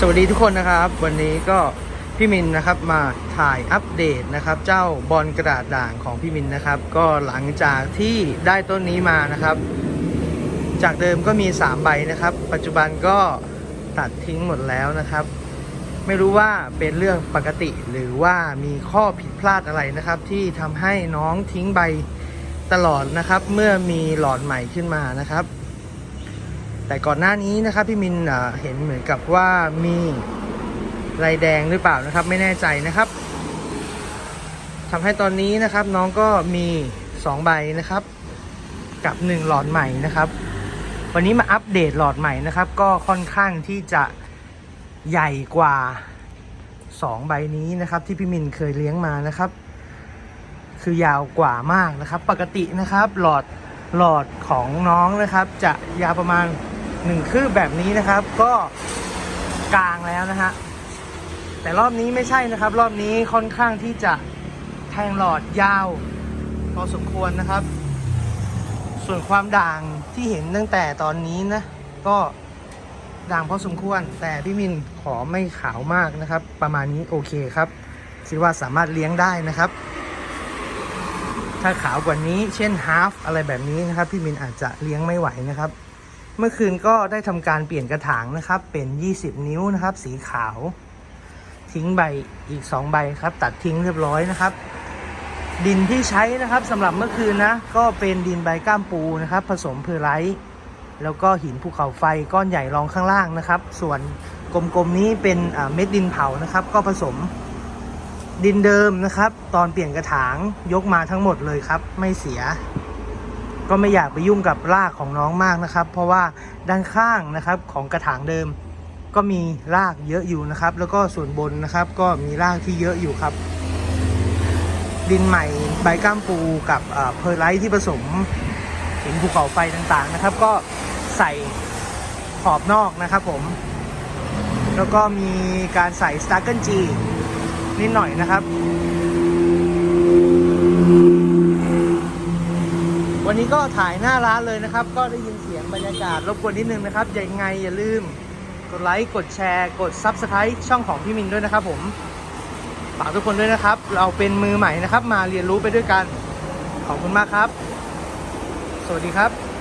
สวัสดีทุกคนนะครับ วันนี้ก็พี่มินนะครับมาถ่ายอัปเดตนะครับ เจ้าบอลกระดาษด่างของพี่มินนะครับ ก็หลังจากที่ได้ต้นนี้มานะครับ จากเดิมก็มี 3 ใบนะครับ ปัจจุบันก็ตัดทิ้งหมดแล้วนะครับ ไม่รู้ว่าเป็นเรื่องปกติหรือว่ามีข้อผิดพลาดอะไรนะครับ ที่ทำให้น้องทิ้งใบตลอดนะครับ เมื่อมีหลอดใหม่ขึ้นมานะครับ แต่ก่อนหน้านี้นะครับพี่มินเห็นเหมือนกับว่ามีลายแดงหรือเปล่านะครับ ไม่แน่ใจนะครับทำให้ตอนนี้นะครับน้องก็มี 2 ใบนะครับ กับ 1 หลอดใหม่นะครับ วันนี้มาอัปเดตหลอดใหม่นะครับ ก็ค่อนข้างที่จะใหญ่กว่า 2 ใบนี้นะครับ ที่พี่มินเคยเลี้ยงมานะครับ คือยาวกว่ามากนะครับ ปกตินะครับ หลอดหลอดของน้องนะครับ จะยาวประมาณ 1คืบแบบนี้นะครับ ก็กลางแล้วนะฮะแต่รอบนี้ไม่ใช่นะครับ รอบนี้ค่อนข้างที่จะแทงหลอดยาวพอสมควรนะครับ ส่วนความด่างที่เห็นตั้งแต่ตอนนี้นะ ก็ด่างพอสมควร แต่พี่มินขอไม่ขาวมากนะครับ ประมาณนี้โอเคครับคิดว่าสามารถเลี้ยงได้นะครับ ถ้าขาวกว่านี้เช่นฮาฟอะไรแบบนี้นะครับ พี่มินอาจจะเลี้ยงไม่ไหวนะครับ เมื่อคืนก็ได้ทำการเปลี่ยนกระถางนะครับ เป็น 20 นิ้วนะครับ สีขาว ทิ้งใบอีก 2 ใบครับ ตัดทิ้งเรียบร้อยนะครับ ดินที่ใช้นะครับสำหรับเมื่อคืนนะก็เป็นดินใบก้ามปูนะครับ ผสมเพอร์ไลท์แล้วก็หินภูเขาไฟก้อนใหญ่รองข้างล่างนะครับ ส่วนกลมๆนี้เป็นเม็ดดินเผานะครับ ก็ผสมดินเดิมนะครับ ตอนเปลี่ยนกระถางยกมาทั้งหมดเลยครับ ไม่เสีย ก็ไม่อยากไปยุ่งกับรากของน้องมากนะครับ เพราะว่าด้านข้างนะครับของกระถางเดิม ก็มีรากเยอะอยู่นะครับ แล้วก็ส่วนบนนะครับ ก็มีรากที่เยอะอยู่ครับ ดินใหม่ใบก้ามปูกับเพอร์ไลท์ที่ผสมหินภูเขาไฟต่างๆนะครับ ก็ใส่ขอบนอกนะครับผม แล้วก็มีการใส่สตาร์เกิลจีนิดหน่อยนะครับ วัน นี้ก็ถ่ายหน้าร้านเลยนะครับ ก็ได้ยินเสียงบรรยากาศรบกวนนิดนึงนะครับยังไงอย่าลืมกดไลค์ กดแชร์ กด Subscribe ช่องของพี่มินด้วยนะครับผมฝากทุกคนด้วยนะครับ เราเป็นมือใหม่นะครับ มาเรียนรู้ไปด้วยกัน ขอบคุณมากครับ สวัสดีครับ